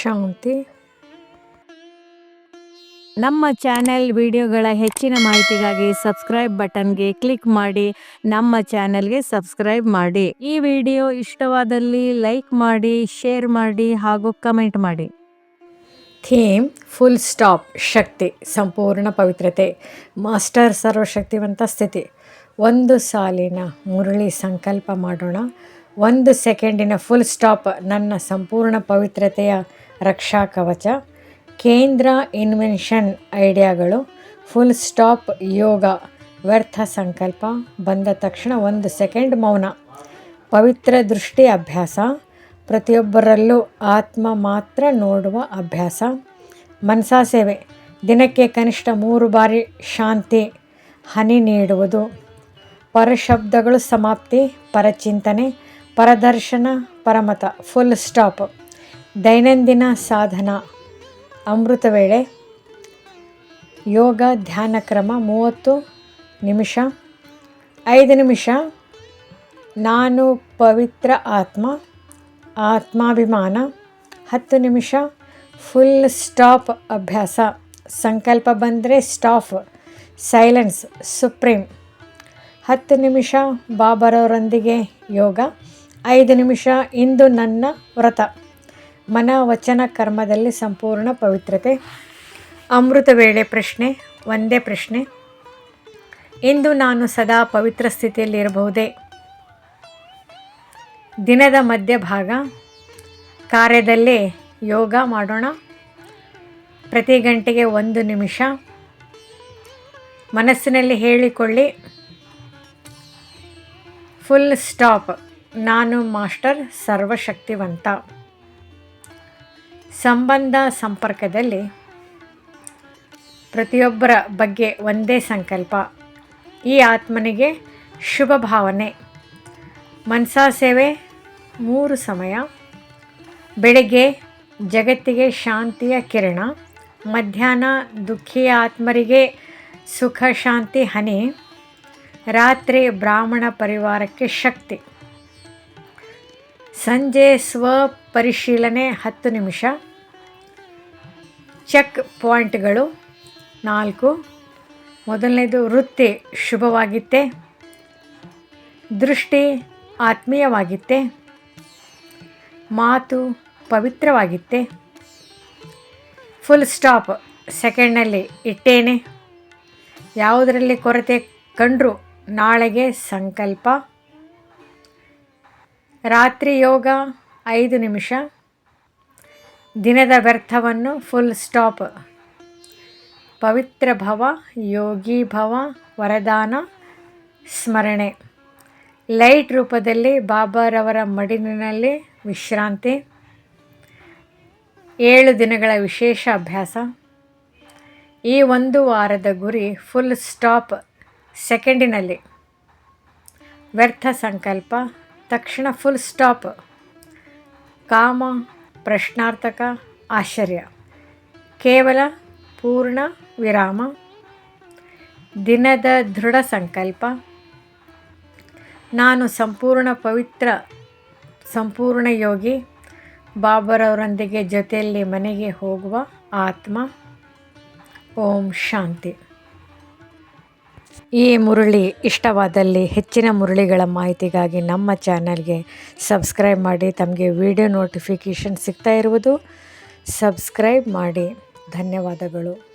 ಶಾಂತಿ. ನಮ್ಮ ಚಾನೆಲ್ ವಿಡಿಯೋಗಳ ಹೆಚ್ಚಿನ ಮಾಹಿತಿಗಾಗಿ ಸಬ್ಸ್ಕ್ರೈಬ್ ಬಟನ್ಗೆ ಕ್ಲಿಕ್ ಮಾಡಿ ನಮ್ಮ ಚಾನೆಲ್ಗೆ ಸಬ್ಸ್ಕ್ರೈಬ್ ಮಾಡಿ. ಈ ವಿಡಿಯೋ ಇಷ್ಟವಾದಲ್ಲಿ ಲೈಕ್ ಮಾಡಿ ಶೇರ್ ಮಾಡಿ ಹಾಗೂ ಕಮೆಂಟ್ ಮಾಡಿ. ಥೀಮ್ ಫುಲ್ ಸ್ಟಾಪ್ ಶಕ್ತಿ ಸಂಪೂರ್ಣ ಪವಿತ್ರತೆ ಮಾಸ್ಟರ್ ಸರ್ವಶಕ್ತಿವಂತ ಸ್ಥಿತಿ. ಒಂದು ಸಾಲಿನ ಮುರಳಿ ಸಂಕಲ್ಪ ಮಾಡೋಣ. ಒಂದು ಸೆಕೆಂಡಿನ ಫುಲ್ ಸ್ಟಾಪ್ ನನ್ನ ಸಂಪೂರ್ಣ ಪವಿತ್ರತೆಯ ರಕ್ಷಾ ಕವಚ, ಕೇಂದ್ರ ಇನ್ವೆನ್ಷನ್ ಐಡಿಯಾಗಳು ಫುಲ್ ಸ್ಟಾಪ್ ಯೋಗ, ವ್ಯರ್ಥ ಸಂಕಲ್ಪ, ಬಂದ ತಕ್ಷಣ ಒಂದು ಸೆಕೆಂಡ್ ಮೌನ, ಪವಿತ್ರ ದೃಷ್ಟಿ ಅಭ್ಯಾಸ, ಪ್ರತಿಯೊಬ್ಬರಲ್ಲೂ ಆತ್ಮ ಮಾತ್ರ ನೋಡುವ ಅಭ್ಯಾಸ ಮನಸಾ ಸೇವೆ, ದಿನಕ್ಕೆ ಕನಿಷ್ಠ ಮೂರು ಬಾರಿ ಶಾಂತಿ, ಹನಿ ನೀಡುವುದು, ಪರಶಬ್ದಗಳು ಸಮಾಪ್ತಿ, ಪರಚಿಂತನೆ ಪರದರ್ಶನ, ಪರಮತ ಫುಲ್ ಸ್ಟಾಪ್ ದೈನಂದಿನ ಸಾಧನ. ಅಮೃತ ವೇಳೆ ಯೋಗ ಧ್ಯಾನ ಕ್ರಮ ಮೂವತ್ತು ನಿಮಿಷ. ಐದು ನಿಮಿಷ. ನಾನು ಪವಿತ್ರ ಆತ್ಮ, ಆತ್ಮಾಭಿಮಾನ. ಹತ್ತು ನಿಮಿಷ. ಫುಲ್ ಸ್ಟಾಪ್ ಅಭ್ಯಾಸ. ಸಂಕಲ್ಪ ಬಂದರೆ ಸ್ಟಾಫ್ ಸೈಲೆನ್ಸ್ ಸುಪ್ರೀಂ. ಹತ್ತು ನಿಮಿಷ ಬಾಬರವರೊಂದಿಗೆ ಯೋಗ. ಐದು ನಿಮಿಷ ಇಂದು ನನ್ನ ವ್ರತ. ಮನ ವಚನ ಕರ್ಮದಲ್ಲಿ ಸಂಪೂರ್ಣ ಪವಿತ್ರತೆ. ಅಮೃತ ವೇಳೆ ಪ್ರಶ್ನೆ, ಒಂದೇ ಪ್ರಶ್ನೆ. ಇಂದು ನಾನು ಸದಾ ಪವಿತ್ರ ಸ್ಥಿತಿಯಲ್ಲಿರಬಹುದೇ? ದಿನದ ಮಧ್ಯಭಾಗ ಕಾರ್ಯದಲ್ಲೇ ಯೋಗ ಮಾಡೋಣ. ಪ್ರತಿ ಗಂಟೆಗೆ ಒಂದು ನಿಮಿಷ. ಮನಸ್ಸಿನಲ್ಲಿ ಹೇಳಿಕೊಳ್ಳಿ. ಫುಲ್ ಸ್ಟಾಪ್ ನಾನು ಮಾಸ್ಟರ್ ಸರ್ವಶಕ್ತಿವಂತ. ಸಂಬಂಧ ಸಂಪರ್ಕದಲ್ಲಿ ಪ್ರತಿಯೊಬ್ಬರ ಬಗ್ಗೆ ಒಂದೇ ಸಂಕಲ್ಪ. ಈ ಆತ್ಮನಿಗೆ ಶುಭ ಭಾವನೆ. ಮನಸಾ ಸೇವೆ, ಮೂರು ಸಮಯ. ಬೆಳಗ್ಗೆ ಜಗತ್ತಿಗೆ ಶಾಂತಿಯ ಕಿರಣ. ಮಧ್ಯಾಹ್ನ ದುಃಖಿಯ ಆತ್ಮರಿಗೆ ಸುಖ, ಶಾಂತಿ, ಹನಿ. ರಾತ್ರಿ ಬ್ರಾಹ್ಮಣ ಪರಿವಾರಕ್ಕೆ ಶಕ್ತಿ. ಸಂಜೆ ಸ್ವಪರಿಶೀಲನೆ ಹತ್ತು ನಿಮಿಷ. ಚೆಕ್ ಪಾಯಿಂಟ್ಗಳು ನಾಲ್ಕು. ಮೊದಲನೇದು ವೃತ್ತಿ ಶುಭವಾಗಿತ್ತೆ. ದೃಷ್ಟಿ ಆತ್ಮೀಯವಾಗಿತ್ತೆ. ಮಾತು ಪವಿತ್ರವಾಗಿತ್ತೆ. Full stop ಸೆಕೆಂಡ್ನಲ್ಲಿ ಇಟ್ಟೇನೆ. ಯಾವುದರಲ್ಲಿ ಕೊರತೆ ಕಂಡರೂ ನಾಳೆಗೆ ಸಂಕಲ್ಪ. ರಾತ್ರಿ ಯೋಗ ಐದು ನಿಮಿಷ. ದಿನದ ವ್ಯರ್ಥವನ್ನು ಫುಲ್ ಸ್ಟಾಪ್ ಪವಿತ್ರ ಭವ, ಯೋಗಿ ಭವ, ವರದಾನ, ಸ್ಮರಣೆ. ಲೈಟ್ ರೂಪದಲ್ಲಿ ಬಾಬಾರವರ ಮಡಿಲಿನಲ್ಲಿ ವಿಶ್ರಾಂತಿ. ಏಳು ದಿನಗಳ ವಿಶೇಷ ಅಭ್ಯಾಸ. ಈ ಒಂದು ವಾರದ ಗುರಿ ಫುಲ್ ಸ್ಟಾಪ್ ಸೆಕೆಂಡಿನಲ್ಲಿ ವ್ಯರ್ಥ ಸಂಕಲ್ಪ. ತಕ್ಷಣ ಫುಲ್ ಸ್ಟಾಪ್ ಕಾಮ, ಪ್ರಶ್ನಾರ್ಥಕ, ಆಶ್ಚರ್ಯ. ಕೇವಲ ಪೂರ್ಣ ವಿರಾಮ. ದಿನದ ದೃಢ ಸಂಕಲ್ಪ. ನಾನು ಸಂಪೂರ್ಣ ಪವಿತ್ರ, ಸಂಪೂರ್ಣ ಯೋಗಿ. ಬಾಬರವರೊಂದಿಗೆ ಜೊತೆಯಲ್ಲಿ ಮನೆಗೆ ಹೋಗುವ ಆತ್ಮ. ಓಂ ಶಾಂತಿ. ಈ ಮುರುಳಿ ಇಷ್ಟವಾದಲ್ಲಿ ಹೆಚ್ಚಿನ ಮುರುಳಿಗಳ ಮಾಹಿತಿಗಾಗಿ ನಮ್ಮ ಚಾನಲ್ಗೆ ಸಬ್ಸ್ಕ್ರೈಬ್ ಮಾಡಿ, ತಮಗೆ ವಿಡಿಯೋ ನೋಟಿಫಿಕೇಷನ್ ಸಿಗ್ತಾ ಇರುವುದು. ಸಬ್ಸ್ಕ್ರೈಬ್ ಮಾಡಿ. ಧನ್ಯವಾದಗಳು.